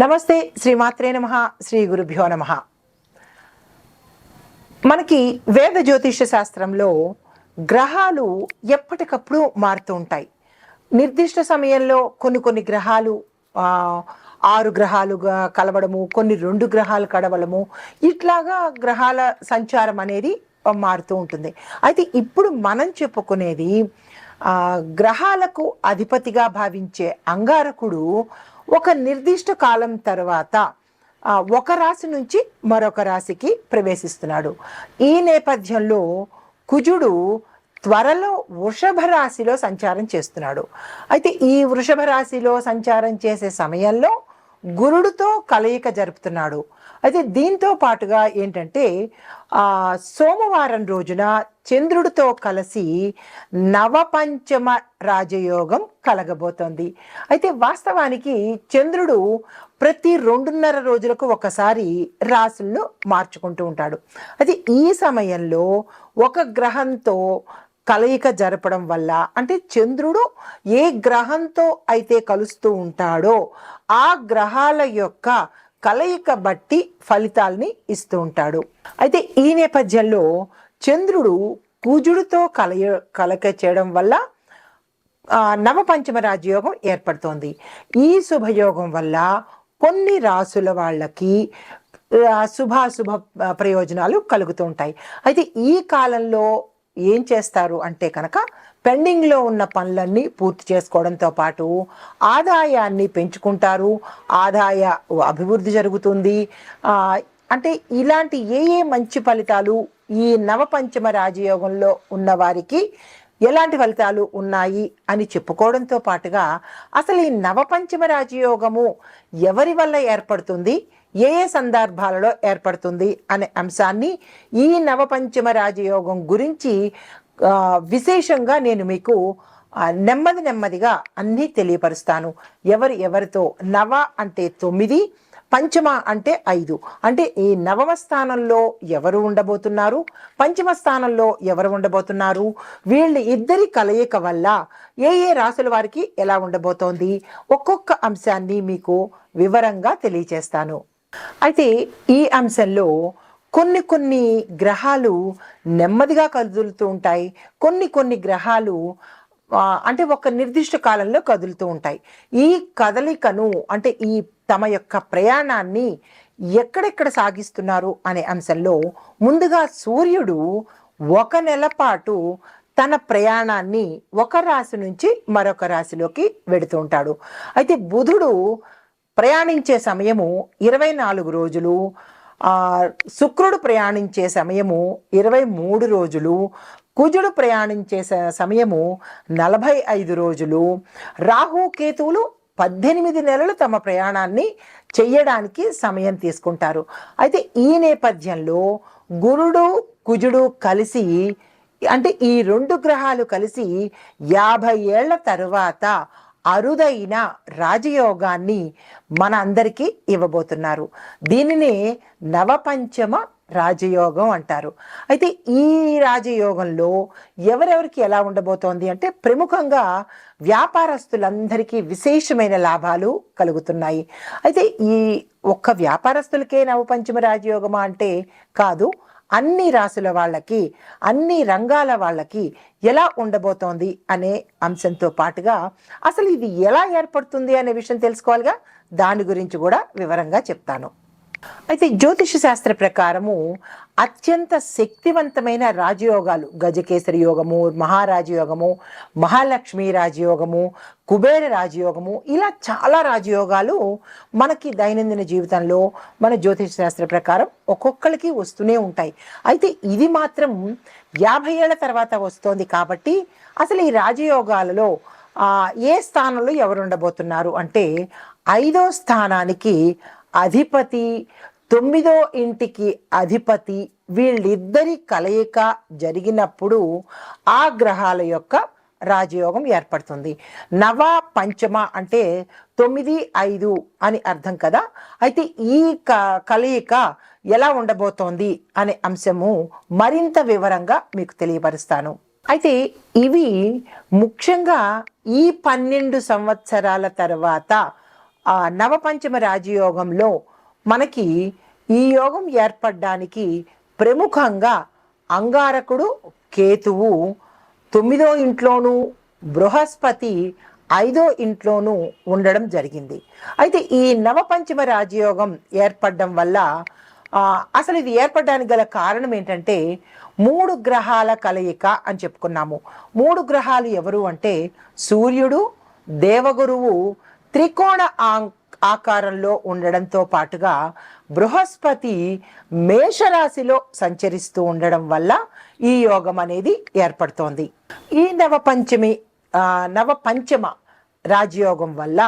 నమస్తే శ్రీమాత్రే నమ శ్రీ గురుభ్యో నమ. మనకి వేద జ్యోతిష శాస్త్రంలో గ్రహాలు ఎప్పటికప్పుడు మారుతూ ఉంటాయి. నిర్దిష్ట సమయంలో కొన్ని కొన్ని గ్రహాలు ఆరు గ్రహాలుగా కలవడము కొన్ని రెండు గ్రహాలు కడవడము ఇట్లాగా గ్రహాల సంచారం అనేది మారుతూ ఉంటుంది. అయితే ఇప్పుడు మనం చెప్పుకునేది గ్రహాలకు అధిపతిగా భావించే అంగారకుడు ఒక నిర్దిష్ట కాలం తర్వాత ఒక రాశి నుంచి మరొక రాశికి ప్రవేశిస్తున్నాడు. ఈ నేపథ్యంలో కుజుడు త్వరలో వృషభ రాశిలో సంచారం చేస్తున్నాడు. అయితే ఈ వృషభ రాశిలో సంచారం చేసే సమయంలో గురుడితో కలయిక జరుపుతున్నాడు. అయితే దీంతో పాటుగా ఏంటంటే సోమవారం రోజున చంద్రుడితో కలిసి నవపంచమ రాజయోగం కలగబోతోంది. అయితే వాస్తవానికి చంద్రుడు ప్రతి రెండున్నర రోజులకు ఒకసారి రాసులను మార్చుకుంటూ ఉంటాడు. అయితే ఈ సమయంలో ఒక గ్రహంతో కలయిక జరపడం వల్ల అంటే చంద్రుడు ఏ గ్రహంతో అయితే కలుస్తూ ఉంటాడో ఆ గ్రహాల యొక్క కలయిక బట్టి ఫలితాల్ని ఇస్తూ ఉంటాడు. అయితే ఈ నేపథ్యంలో చంద్రుడు కుజుడితో కలయ కలక చేయడం వల్ల నవపంచమ రాజయోగం ఏర్పడుతోంది. ఈ శుభయోగం వల్ల కొన్ని రాసుల వాళ్ళకి శుభాశుభ ప్రయోజనాలు కలుగుతూ ఉంటాయి. అయితే ఈ కాలంలో ఏం చేస్తారు అంటే కనుక పెండింగ్లో ఉన్న పనులన్నీ పూర్తి చేసుకోవడంతో పాటు ఆదాయాన్ని పెంచుకుంటారు. ఆదాయ అభివృద్ధి జరుగుతుంది. అంటే ఇలాంటి ఏ ఏ మంచి ఫలితాలు ఈ నవపంచమ రాజయోగంలో ఉన్న వారికి ఎలాంటి ఫలితాలు ఉన్నాయి అని చెప్పుకోవడంతో పాటుగా అసలు ఈ నవపంచమ రాజయోగము ఎవరి వల్ల ఏర్పడుతుంది? ఏ ఏ సందర్భాలలో ఏర్పడుతుంది అనే అంశాన్ని ఈ నవపంచమ రాజయోగం గురించి విశేషంగా నేను మీకు నెమ్మది నెమ్మదిగా అన్నీ తెలియపరుస్తాను. ఎవరు ఎవరితో నవ అంటే తొమ్మిది పంచమ అంటే ఐదు. అంటే ఈ నవమ స్థానంలో ఎవరు ఉండబోతున్నారు? పంచమ స్థానంలో ఎవరు ఉండబోతున్నారు? వీళ్ళ ఇద్దరి కలయిక వల్ల ఏ ఏ రాసుల వారికి ఎలా ఉండబోతోంది? ఒక్కొక్క అంశాన్ని మీకు వివరంగా తెలియచేస్తాను. అయితే ఈ అంశంలో కొన్ని కొన్ని గ్రహాలు నెమ్మదిగా కదులుతూ ఉంటాయి. కొన్ని కొన్ని గ్రహాలు అంటే ఒక నిర్దిష్ట కాలంలో కదులుతూ ఉంటాయి. ఈ కదలికను అంటే ఈ తమ యొక్క ప్రయాణాన్ని ఎక్కడెక్కడ సాగిస్తున్నారు అనే అంశంలో ముందుగా సూర్యుడు ఒక నెల పాటు తన ప్రయాణాన్ని ఒక రాశి నుంచి మరొక రాశిలోకి వెడుతూ ఉంటాడు. అయితే బుధుడు ప్రయాణించే సమయము ఇరవై నాలుగు రోజులు శుక్రుడు ప్రయాణించే సమయము ఇరవై మూడు రోజులు కుజుడు ప్రయాణించే స- సమయము నలభై ఐదు రోజులు రాహు కేతువులు పద్దెనిమిది నెలలు తమ ప్రయాణాన్ని చెయ్యడానికి సమయం తీసుకుంటారు. అయితే ఈ నేపథ్యంలో గురుడు కుజుడు కలిసి అంటే ఈ రెండు గ్రహాలు కలిసి యాభై ఏళ్ళ తరువాత అరుదైన రాజయోగాన్ని మన అందరికీ ఇవ్వబోతున్నారు. దీనినే నవపంచమ రాజయోగం అంటారు. అయితే ఈ రాజయోగంలో ఎవరెవరికి ఎలా ఉండబోతోంది అంటే ప్రముఖంగా వ్యాపారస్తులందరికీ విశేషమైన లాభాలు కలుగుతున్నాయి. అయితే ఈ ఒక్క వ్యాపారస్తులకే నవపంచమ రాజయోగమా అంటే కాదు అన్ని రాసుల వాళ్ళకి అన్ని రంగాల వాళ్ళకి ఎలా ఉండబోతోంది అనే అంశంతో పాటుగా అసలు ఇది ఎలా ఏర్పడుతుంది అనే విషయం తెలుసుకోవాలిగా? దాని గురించి కూడా వివరంగా చెప్తాను. అయితే జ్యోతిష శాస్త్ర ప్రకారము అత్యంత శక్తివంతమైన రాజయోగాలు. గజకేసరి యోగము మహారాజయోగము మహాలక్ష్మి రాజయోగము కుబేర రాజయోగము ఇలా చాలా రాజయోగాలు మనకి దైనందిన జీవితంలో మన జ్యోతిష శాస్త్ర ప్రకారం ఒక్కొక్కరికి వస్తూనే ఉంటాయి. అయితే ఇది మాత్రం యాభై ఏళ్ళ తర్వాత వస్తోంది కాబట్టి అసలు ఈ రాజయోగాలలో ఏ స్థానంలో ఎవరు ఉండబోతున్నారు అంటే ఐదో స్థానానికి అధిపతి తొమ్మిదో ఇంటికి అధిపతి వీళ్ళిద్దరి కలయిక జరిగినప్పుడు ఆ గ్రహాల యొక్క రాజయోగం ఏర్పడుతుంది. నవ పంచమ అంటే తొమ్మిది ఐదు అని అర్థం కదా? అయితే ఈ క కలయిక ఎలా ఉండబోతోంది అనే అంశము మరింత వివరంగా మీకు తెలియపరుస్తాను. అయితే ఇవి ముఖ్యంగా ఈ పన్నెండు సంవత్సరాల తర్వాత ఆ నవపంచమ రాజయోగంలో మనకి ఈ యోగం ఏర్పడడానికి ప్రముఖంగా అంగారకుడు కేతువు తొమ్మిదో ఇంట్లోనూ బృహస్పతి ఐదో ఇంట్లోనూ ఉండడం జరిగింది. అయితే ఈ నవపంచమ రాజయోగం ఏర్పడడం వల్ల అసలు ఇది ఏర్పడడానికి గల కారణం ఏంటంటే మూడు గ్రహాల కలయిక అని చెప్పుకున్నాము. మూడు గ్రహాలు ఎవరు అంటే సూర్యుడు దేవగురువు త్రికోణ ఆకారంలో ఉండడంతో పాటుగా బృహస్పతి మేషరాశిలో సంచరిస్తూ ఉండడం వల్ల ఈ యోగం అనేది ఏర్పడుతోంది. ఈ నవపంచమి నవ నవపంచమ రాజయోగం వల్ల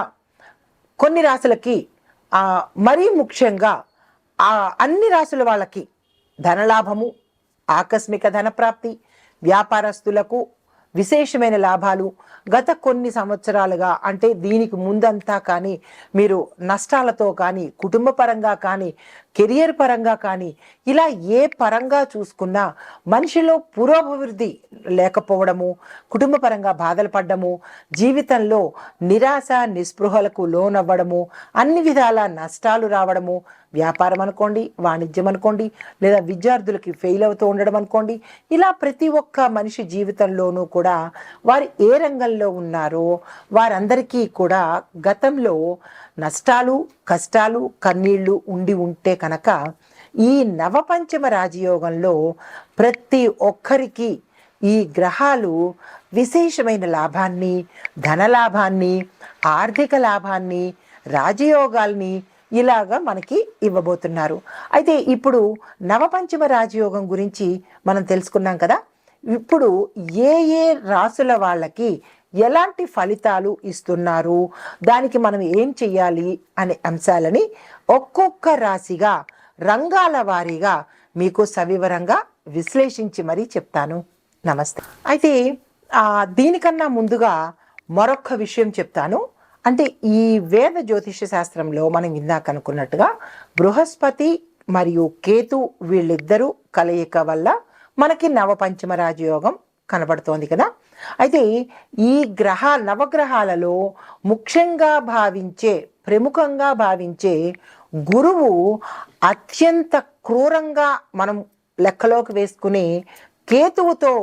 కొన్ని రాశులకి మరీ ముఖ్యంగా ఆ అన్ని రాశుల వాళ్ళకి ధనలాభము ఆకస్మిక ధనప్రాప్తి వ్యాపారస్తులకు విశేషమైన లాభాలు గత కొన్ని సంవత్సరాలుగా అంటే దీనికి ముందంతా కానీ మీరు నష్టాలతో కానీ కుటుంబ పరంగా కానీ కెరియర్ పరంగా కానీ ఇలా ఏ పరంగా చూసుకున్నా మనిషిలో పురోభివృద్ధి లేకపోవడము కుటుంబ పరంగా బాధలు పడ్డము జీవితంలో నిరాశ నిస్పృహలకు లోనవ్వడము అన్ని విధాల నష్టాలు రావడము వ్యాపారం అనుకోండి వాణిజ్యం అనుకోండి లేదా విద్యార్థులకి ఫెయిల్ అవుతూ ఉండడం అనుకోండి ఇలా ప్రతి ఒక్క మనిషి జీవితంలోనూ కూడా వారు ఏ రంగంలో ఉన్నారో వారందరికీ కూడా గతంలో నష్టాలు కష్టాలు కన్నీళ్ళు ఉండి ఉంటే కనుక ఈ నవపంచమ రాజయోగంలో ప్రతి ఒక్కరికి ఈ గ్రహాలు విశేషమైన లాభాన్ని ధనలాభాన్ని ఆర్థిక లాభాన్ని రాజయోగాల్ని ఇలాగా మనకి ఇవ్వబోతున్నారు. అయితే ఇప్పుడు నవపంచమ రాజయోగం గురించి మనం తెలుసుకున్నాం కదా. ఇప్పుడు ఏ ఏ రాసుల వాళ్ళకి ఎలాంటి ఫలితాలు ఇస్తున్నారు? దానికి మనం ఏం చెయ్యాలి? అనే అంశాలని ఒక్కొక్క రాశిగా రంగాల వారీగా మీకు సవివరంగా విశ్లేషించి మరీ చెప్తాను. నమస్తే. అయితే దీనికన్నా ముందుగా మరొక విషయం చెప్తాను. అంటే ఈ వేద జ్యోతిష శాస్త్రంలో మనం ఇందాక అనుకున్నట్టుగా బృహస్పతి మరియు కేతు వీళ్ళిద్దరూ కలయిక వల్ల మనకి నవపంచమ రాజయోగం కనబడుతోంది కదా. అయితే ఈ గ్రహ నవగ్రహాలలో ముఖ్యంగా భావించే ప్రముఖంగా భావించే గురువు అత్యంత క్రూరంగా మనం లెక్కలోకి వేసుకుని కేతువుతో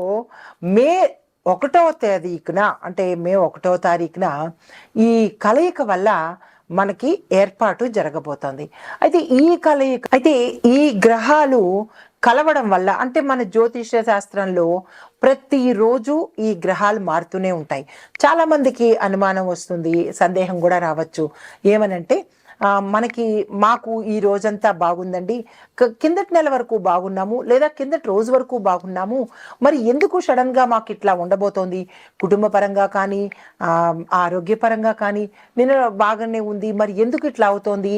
మే ఒకటో తేదీకున అంటే మే ఒకటో తారీఖున ఈ కలయిక వల్ల మనకి ఏర్పాటు జరగబోతోంది. అయితే ఈ కలయిక అయితే ఈ గ్రహాలు కలవడం వల్ల అంటే మన జ్యోతిష శాస్త్రంలో ప్రతిరోజు ఈ గ్రహాలు మారుతూనే ఉంటాయి. చాలామందికి అనుమానం వస్తుంది సందేహం కూడా రావచ్చు. ఏమనంటే మనకి మాకు ఈ రోజంతా బాగుందండి. కిందటి నెల వరకు బాగున్నాము లేదా కిందటి రోజు వరకు బాగున్నాము. మరి ఎందుకు సడన్గా మాకు ఇట్లా ఉండబోతోంది? కుటుంబ పరంగా కానీ ఆరోగ్యపరంగా కానీ నిన్న బాగానే ఉంది మరి ఎందుకు ఇట్లా అవుతోంది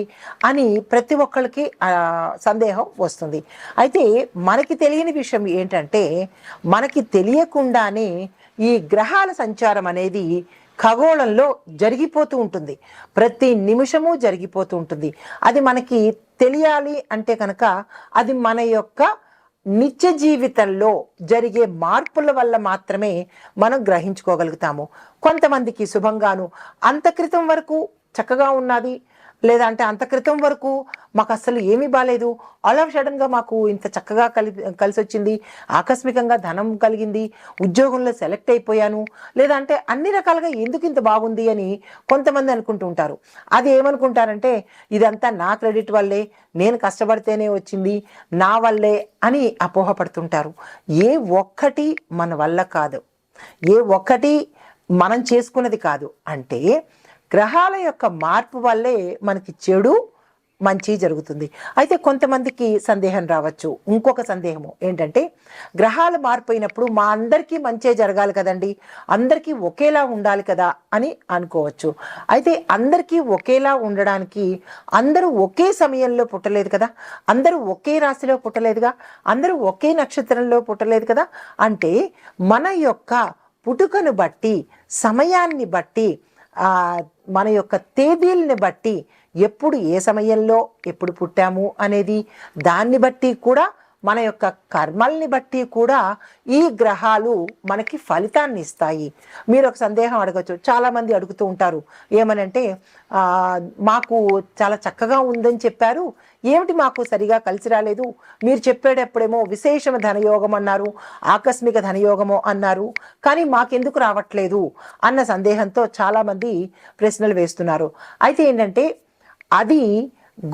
అని ప్రతి ఒక్కరికి సందేహం వస్తుంది. అయితే మనకి తెలియని విషయం ఏంటంటే మనకి తెలియకుండానే ఈ గ్రహాల సంచారం అనేది ఖగోళంలో జరిగిపోతూ ఉంటుంది. ప్రతి నిమిషము జరిగిపోతూ ఉంటుంది. అది మనకి తెలియాలి అంటే కనుక అది మన యొక్క నిత్య జీవితంలో జరిగే మార్పుల వల్ల మాత్రమే మనం గ్రహించుకోగలుగుతాము. కొంతమందికి శుభంగాను అంత క్రితం వరకు చక్కగా ఉన్నది. లేదా అంటే అంత క్రితం వరకు మాకు అసలు ఏమీ బాగాలేదు ఆల్ ఆఫ్ సడన్గా మాకు ఇంత చక్కగా కలి కలిసి వచ్చింది ఆకస్మికంగా ధనం కలిగింది. ఉద్యోగంలో సెలెక్ట్ అయిపోయాను. లేదా అంటే అన్ని రకాలుగా ఎందుకు ఇంత బాగుంది అని కొంతమంది అనుకుంటూ ఉంటారు. అది ఏమనుకుంటారంటే ఇదంతా నా క్రెడిట్ వల్లే నేను కష్టపడితేనే వచ్చింది నా వల్లే అని అపోహపడుతుంటారు. ఏ ఒక్కటి మన వల్ల కాదు. ఏ ఒక్కటి మనం చేసుకున్నది కాదు. అంటే గ్రహాల యొక్క మార్పు వల్లే మనకి చెడు మంచి జరుగుతుంది. అయితే కొంతమందికి సందేహం రావచ్చు. ఇంకొక సందేహము ఏంటంటే గ్రహాలు మారిపోయినప్పుడు మా అందరికీ మంచే జరగాలి కదండి. అందరికీ ఒకేలా ఉండాలి కదా అని అనుకోవచ్చు. అయితే అందరికీ ఒకేలా ఉండడానికి అందరూ ఒకే సమయంలో పుట్టలేదు కదా? అందరూ ఒకే రాశిలో పుట్టలేదుగా? అందరూ ఒకే నక్షత్రంలో పుట్టలేదు కదా? అంటే మన యొక్క పుట్టుకను బట్టి సమయాన్ని బట్టి మన యొక్క తేదీల్ని బట్టి ఎప్పుడు ఏ సమయంలో ఎప్పుడు పుట్టాము అనేది దాన్ని బట్టి కూడా మన యొక్క కర్మల్ని బట్టి కూడా ఈ గ్రహాలు మనకి ఫలితాన్ని ఇస్తాయి. మీరు ఒక సందేహం అడగచ్చు. చాలామంది అడుగుతూ ఉంటారు. ఏమనంటే మాకు చాలా చక్కగా ఉందని చెప్పారు. ఏమిటి మాకు సరిగా కలిసి రాలేదు? మీరు చెప్పేటప్పుడేమో విశేషమ ధనయోగం అన్నారు ఆకస్మిక ధనయోగము అన్నారు. కానీ మాకెందుకు రావట్లేదు అన్న సందేహంతో చాలామంది ప్రశ్నలు వేస్తున్నారు. అయితే ఏంటంటే అది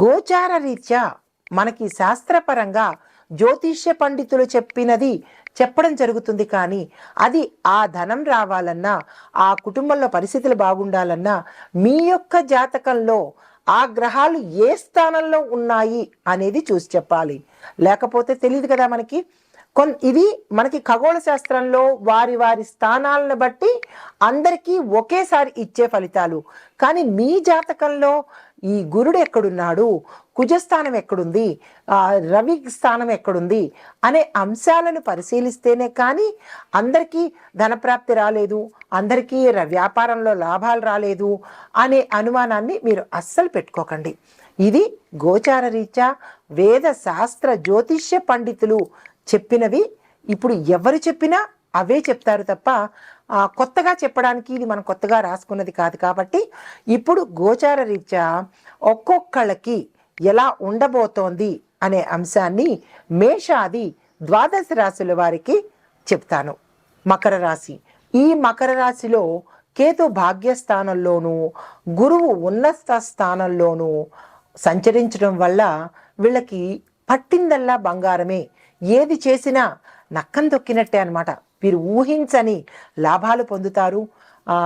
గోచార రీత్యా మనకి శాస్త్రపరంగా జ్యోతిష్య పండితులు చెప్పినది చెప్పడం జరుగుతుంది కానీ అది ఆ ధనం రావాలన్నా ఆ కుటుంబంలో పరిస్థితులు బాగుండాలన్నా మీ యొక్క జాతకంలో ఆ గ్రహాలు ఏ స్థానంలో ఉన్నాయి అనేది చూసి చెప్పాలి. లేకపోతే తెలియదు కదా మనకి. కొన్ ఇది మనకి ఖగోళ శాస్త్రంలో వారి వారి స్థానాలను బట్టి అందరికీ ఒకేసారి ఇచ్చే ఫలితాలు. కానీ మీ జాతకంలో ఈ గురుడు ఎక్కడున్నాడు? కుజస్థానం ఎక్కడుంది? రవి స్థానం ఎక్కడుంది? అనే అంశాలను పరిశీలిస్తేనే కానీ అందరికీ ధనప్రాప్తి రాలేదు అందరికీ వ్యాపారంలో లాభాలు రాలేదు అనే అనుమానాన్ని మీరు అస్సలు పెట్టుకోకండి. ఇది గోచార రీత్యా వేద శాస్త్ర జ్యోతిష్య పండితులు చెప్పినవి. ఇప్పుడు ఎవరు చెప్పినా అవే చెప్తారు తప్ప కొత్తగా చెప్పడానికి ఇది మనం కొత్తగా రాసుకున్నది కాదు కాబట్టి ఇప్పుడు గోచార రీత్యా ఒక్కొక్కళ్ళకి ఎలా ఉండబోతోంది అనే అంశాన్ని మేషాది ద్వాదశ రాశుల వారికి చెప్తాను. మకర రాశి. ఈ మకర రాశిలో కేతు భాగ్యస్థానంలోనూ గురువు ఉన్నత స్థానంలోనూ సంచరించడం వల్ల వీళ్ళకి పట్టిందల్లా బంగారమే. ఏది చేసినా నక్కం తొక్కినట్టే అన్నమాట. వీరు ఊహించని లాభాలు పొందుతారు.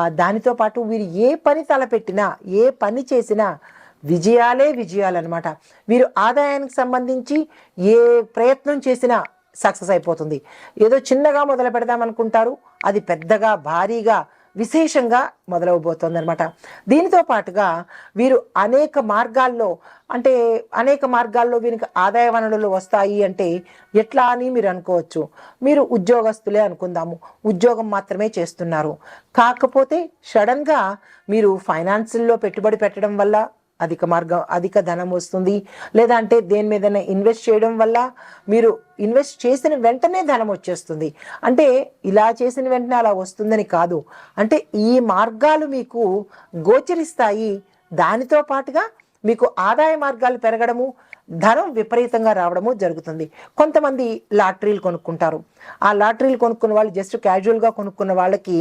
దానితో పాటు వీరు ఏ పని తలపెట్టినా ఏ పని చేసినా విజయాలే విజయాలన్నమాట. వీరు ఆదాయానికి సంబంధించి ఏ ప్రయత్నం చేసినా సక్సెస్ అయిపోతుంది. ఏదో చిన్నగా మొదలు పెడదామనుకుంటారు అది పెద్దగా భారీగా విశేషంగా మొదలవబోతోందనమాట దీనితో పాటుగా వీరు అనేక మార్గాల్లో అంటే అనేక మార్గాల్లో వీరికి ఆదాయ వనరులు వస్తాయి అంటే ఎట్లా అని మీరు అనుకోవచ్చు. మీరు ఉద్యోగస్తులే అనుకుందాము. ఉద్యోగం మాత్రమే చేస్తున్నారు. కాకపోతే సడన్గా మీరు ఫైనాన్స్లో పెట్టుబడి పెట్టడం వల్ల అధిక మార్గం అధిక ధనం వస్తుంది. లేదా అంటే దేని మీదైనా ఇన్వెస్ట్ చేయడం వల్ల మీరు ఇన్వెస్ట్ చేసిన వెంటనే ధనం వచ్చేస్తుంది. అంటే ఇలా చేసిన వెంటనే అలా వస్తుందని కాదు. అంటే ఈ మార్గాలు మీకు గోచరిస్తాయి. దానితో పాటుగా మీకు ఆదాయ మార్గాలు పెరగడము ధనం విపరీతంగా రావడము జరుగుతుంది. కొంతమంది లాటరీలు కొనుక్కుంటారు. ఆ లాటరీలు కొనుక్కున్న వాళ్ళు జస్ట్ క్యాజువల్గా కొనుక్కున్న వాళ్ళకి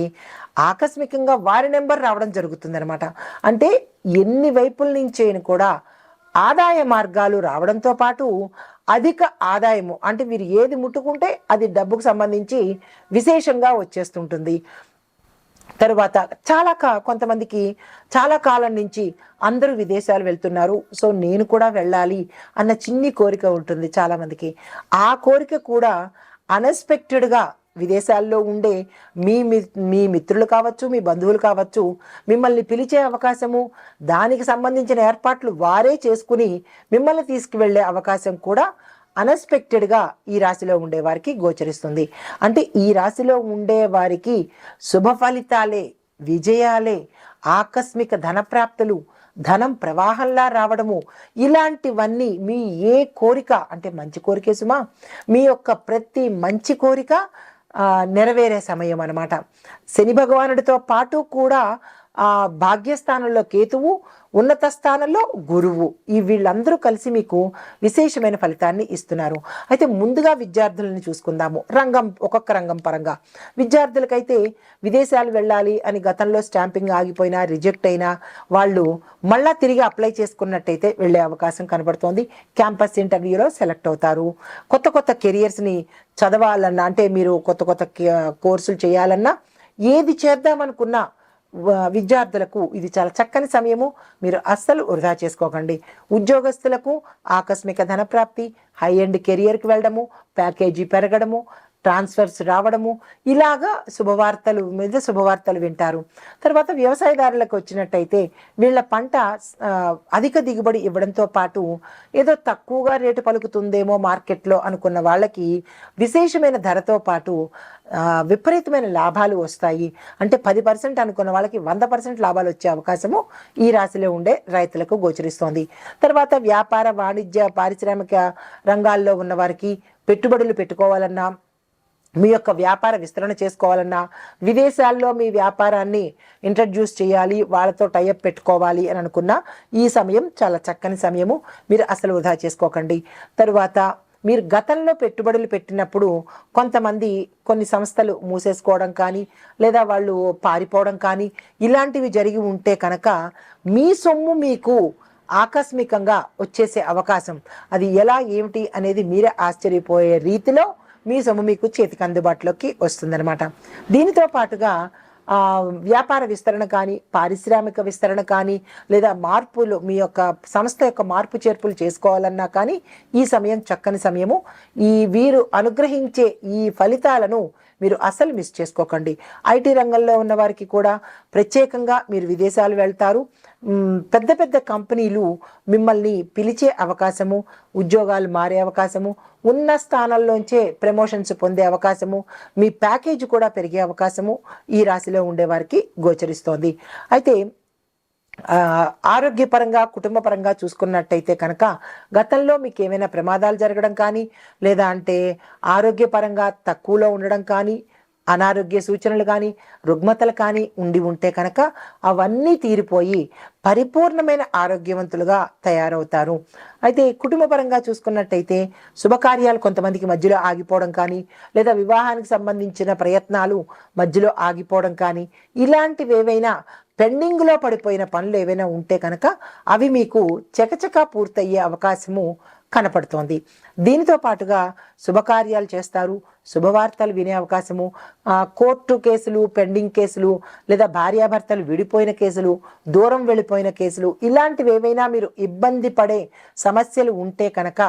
ఆకస్మికంగా వారి నెంబర్ రావడం జరుగుతుంది అనమాట అంటే ఎన్ని వైపుల నుంచి కూడా ఆదాయ మార్గాలు రావడంతో పాటు అధిక ఆదాయము అంటే వీరు ఏది ముట్టుకుంటే అది డబ్బుకు సంబంధించి విశేషంగా వచ్చేస్తుంటుంది. తరువాత చాలా కా కొంతమందికి చాలా కాలం నుంచి అందరూ విదేశాలు వెళ్తున్నారు. సో నేను కూడా వెళ్ళాలి అన్న చిన్ని కోరిక ఉంటుంది చాలామందికి ఆ కోరిక కూడా అన్ఎక్స్పెక్టెడ్గా విదేశాల్లో ఉండే మీ మి- మీ మిత్రులు కావచ్చు మీ బంధువులు కావచ్చు మిమ్మల్ని పిలిచే అవకాశము దానికి సంబంధించిన ఏర్పాట్లు వారే చేసుకుని మిమ్మల్ని తీసుకువెళ్ళే అవకాశం కూడా అన్ఎక్స్పెక్టెడ్గా ఈ రాశిలో ఉండే వారికి గోచరిస్తుంది. అంటే ఈ రాశిలో ఉండే వారికి శుభ ఫలితాలే విజయాలే ఆకస్మిక ధనప్రాప్తులు ధనం ప్రవాహంలా రావడము ఇలాంటివన్నీ మీ ఏ కోరిక అంటే మంచి కోరికే సుమా మీ యొక్క ప్రతి మంచి కోరిక నెరవేరే సమయం అనమాట శని భగవానుడితో పాటు కూడా ఆ భాగ్యస్థానంలో కేతువు ఉన్నత స్థానంలో గురువు. ఈ వీళ్ళందరూ కలిసి మీకు విశేషమైన ఫలితాన్ని ఇస్తున్నారు. అయితే ముందుగా విద్యార్థులను చూసుకుందాము. రంగం ఒక్కొక్క రంగం పరంగా. విద్యార్థులకైతే విదేశాలు వెళ్ళాలి అని గతంలో స్టాంపింగ్ ఆగిపోయినా రిజెక్ట్ అయినా వాళ్ళు మళ్ళా తిరిగి అప్లై చేసుకున్నట్టయితే వెళ్ళే అవకాశం కనబడుతోంది. క్యాంపస్ ఇంటర్వ్యూలో సెలెక్ట్ అవుతారు. కొత్త కొత్త కెరియర్స్ని చదవాలన్నా అంటే మీరు కొత్త కొత్త కోర్సులు చేయాలన్నా ఏది చేద్దామనుకున్నా విద్యార్థులకు ఇది చాలా చక్కని సమయము. మీరు అస్సలు వృధా చేసుకోకండి. ఉద్యోగస్తులకు ఆకస్మిక ధనప్రాప్తి హై ఎండ్ కెరియర్కి వెళ్ళడము ప్యాకేజీ పెరగడము ట్రాన్స్ఫర్స్ రావడము. ఇలాగా శుభవార్తలు మీద శుభవార్తలు వింటారు. తర్వాత వ్యవసాయదారులకు వచ్చినట్టయితే వీళ్ళ పంట అధిక దిగుబడి ఇవ్వడంతో పాటు ఏదో తక్కువగా రేటు పలుకుతుందేమో మార్కెట్లో అనుకున్న వాళ్ళకి విశేషమైన ధరతో పాటు విపరీతమైన లాభాలు వస్తాయి. అంటే పది పర్సెంట్ అనుకున్న వాళ్ళకి వంద పర్సెంట్ లాభాలు వచ్చే అవకాశము ఈ రాశిలో ఉండే రైతులకు గోచరిస్తోంది. తర్వాత వ్యాపార వాణిజ్య పారిశ్రామిక రంగాల్లో ఉన్న వారికి పెట్టుబడులు పెట్టుకోవాలన్నా మీ యొక్క వ్యాపార విస్తరణ చేసుకోవాలన్నా విదేశాల్లో మీ వ్యాపారాన్ని ఇంట్రడ్యూస్ చేయాలి వాళ్ళతో టైఅప్ పెట్టుకోవాలి అని అనుకున్న ఈ సమయం చాలా చక్కని సమయము. మీరు అసలు వృధా చేసుకోకండి. తరువాత మీరు గతంలో పెట్టుబడులు పెట్టినప్పుడు కొంతమంది కొన్ని సంస్థలు మూసేసుకోవడం కానీ లేదా వాళ్ళు పారిపోవడం కానీ ఇలాంటివి జరిగి ఉంటే కనుక మీ సొమ్ము మీకు ఆకస్మికంగా వచ్చేసే అవకాశం. అది ఎలా ఏమిటి అనేది మీరే ఆశ్చర్యపోయే రీతిలో మీ సొమ్ము మీకు చేతికి అందుబాటులోకి వస్తుందన్నమాట. దీనితో పాటుగా వ్యాపార విస్తరణ కానీ పారిశ్రామిక విస్తరణ కానీ లేదా మార్పులు మీ యొక్క సంస్థ యొక్క మార్పు చేర్పులు చేసుకోవాలన్నా కానీ ఈ సమయం చక్కని సమయము. ఈ వీరు అనుగ్రహించే ఈ ఫలితాలను మీరు అసలు మిస్ చేసుకోకండి. ఐటీ రంగంలో ఉన్న వారికి కూడా ప్రత్యేకంగా మీరు విదేశాలు వెళ్తారు. పెద్ద పెద్ద కంపెనీలు మిమ్మల్ని పిలిచే అవకాశము ఉద్యోగాలు మారే అవకాశము ఉన్న స్థానాల్లోంచే ప్రమోషన్స్ పొందే అవకాశము మీ ప్యాకేజ్ కూడా పెరిగే అవకాశము ఈ రాశిలో ఉండేవారికి గోచరిస్తోంది. అయితే ఆరోగ్యపరంగా ఆరోగ్యపరంగా కుటుంబపరంగా చూసుకున్నట్టయితే కనుక గతంలో మీకు ఏమైనా ప్రమాదాలు జరగడం కానీ లేదా అంటే ఆరోగ్యపరంగా తక్కువలో ఉండడం కానీ అనారోగ్య సూచనలు కానీ రుగ్మతలు కానీ ఉండి ఉంటే కనుక అవన్నీ తీరిపోయి పరిపూర్ణమైన ఆరోగ్యవంతులుగా తయారవుతారు. అయితే కుటుంబపరంగా చూసుకున్నట్టయితే శుభకార్యాలు కొంతమందికి మధ్యలో ఆగిపోవడం కానీ లేదా వివాహానికి సంబంధించిన ప్రయత్నాలు మధ్యలో ఆగిపోవడం కానీ ఇలాంటివి ఏవైనా పెండింగ్లో పడిపోయిన పనులు ఏవైనా ఉంటే కనుక అవి మీకు చకచకా పూర్తయ్యే అవకాశము కనపడుతోంది. దీనితో పాటుగా శుభకార్యాలు చేస్తారు. శుభవార్తలు వినే అవకాశము కోర్టు కేసులు పెండింగ్ కేసులు లేదా భార్యాభర్తలు విడిపోయిన కేసులు దూరం వెళ్ళిపోయిన కేసులు ఇలాంటివి ఏవైనా మీరు ఇబ్బంది పడే సమస్యలు ఉంటే కనుక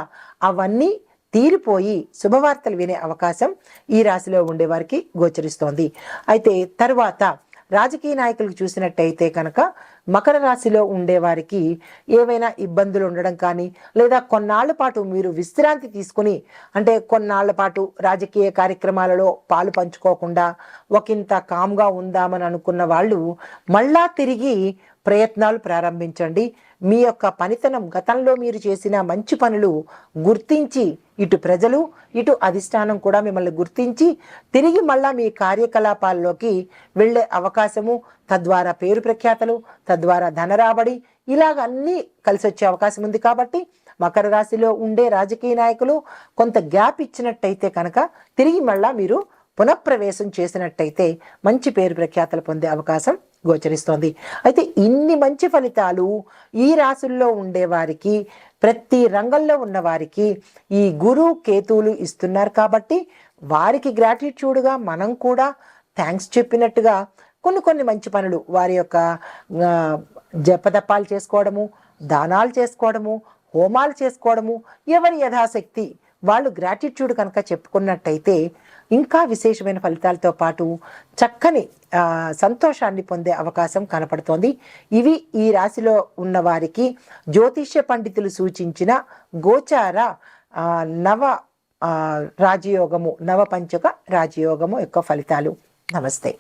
అవన్నీ తీరిపోయి శుభవార్తలు వినే అవకాశం ఈ రాశిలో ఉండేవారికి గోచరిస్తోంది. అయితే తరువాత రాజకీయ నాయకులకు చూసినట్టయితే కనుక మకర రాశిలో ఉండేవారికి ఏవైనా ఇబ్బందులు ఉండడం కానీ లేదా కొన్నాళ్ళ పాటు మీరు విశ్రాంతి తీసుకుని అంటే కొన్నాళ్ళ పాటు రాజకీయ కార్యక్రమాలలో పాలు పంచుకోకుండా ఒకంత కామ్గా ఉందామని అనుకున్న వాళ్ళు మళ్ళా తిరిగి ప్రయత్నాలు ప్రారంభించండి. మీ యొక్క పనితనం గతంలో మీరు చేసిన మంచి పనులు గుర్తించి ఇటు ప్రజలు ఇటు అధిష్టానం కూడా మిమ్మల్ని గుర్తించి తిరిగి మళ్ళా మీ కార్యకలాపాల్లోకి వెళ్ళే అవకాశము తద్వారా పేరు ప్రఖ్యాతలు తద్వారా ధనరాబడి ఇలాగ అన్నీ కలిసి వచ్చే అవకాశం ఉంది కాబట్టి మకర రాశిలో ఉండే రాజకీయ నాయకులు కొంత గ్యాప్ ఇచ్చినట్టయితే కనుక తిరిగి మళ్ళా మీరు పునఃప్రవేశం చేసినట్టయితే మంచి పేరు ప్రఖ్యాతలు పొందే అవకాశం గోచరిస్తోంది. అయితే ఇన్ని మంచి ఫలితాలు ఈ రాశుల్లో ఉండేవారికి ప్రతి రంగంలో ఉన్నవారికి ఈ గురు కేతువులు ఇస్తున్నారు కాబట్టి వారికి గ్రాటిట్యూడ్గా మనం కూడా థ్యాంక్స్ చెప్పినట్టుగా కొన్ని కొన్ని మంచి పనులు వారి యొక్క జపదపాలు జపదప్పాలు చేసుకోవడము దానాలు చేసుకోవడము హోమాలు చేసుకోవడము ఎవరి యథాశక్తి వాళ్ళు గ్రాటిట్యూడ్ కనుక చెప్పుకున్నట్టయితే ఇంకా విశేషమైన ఫలితాలతో పాటు చక్కని సంతోషాన్ని పొందే అవకాశం కనపడుతోంది. ఇవి ఈ రాశిలో ఉన్న వారికి జ్యోతిష్య పండితులు సూచించిన గోచార నవ రాజయోగము నవ పంచక రాజయోగము యొక్క ఫలితాలు. నమస్తే.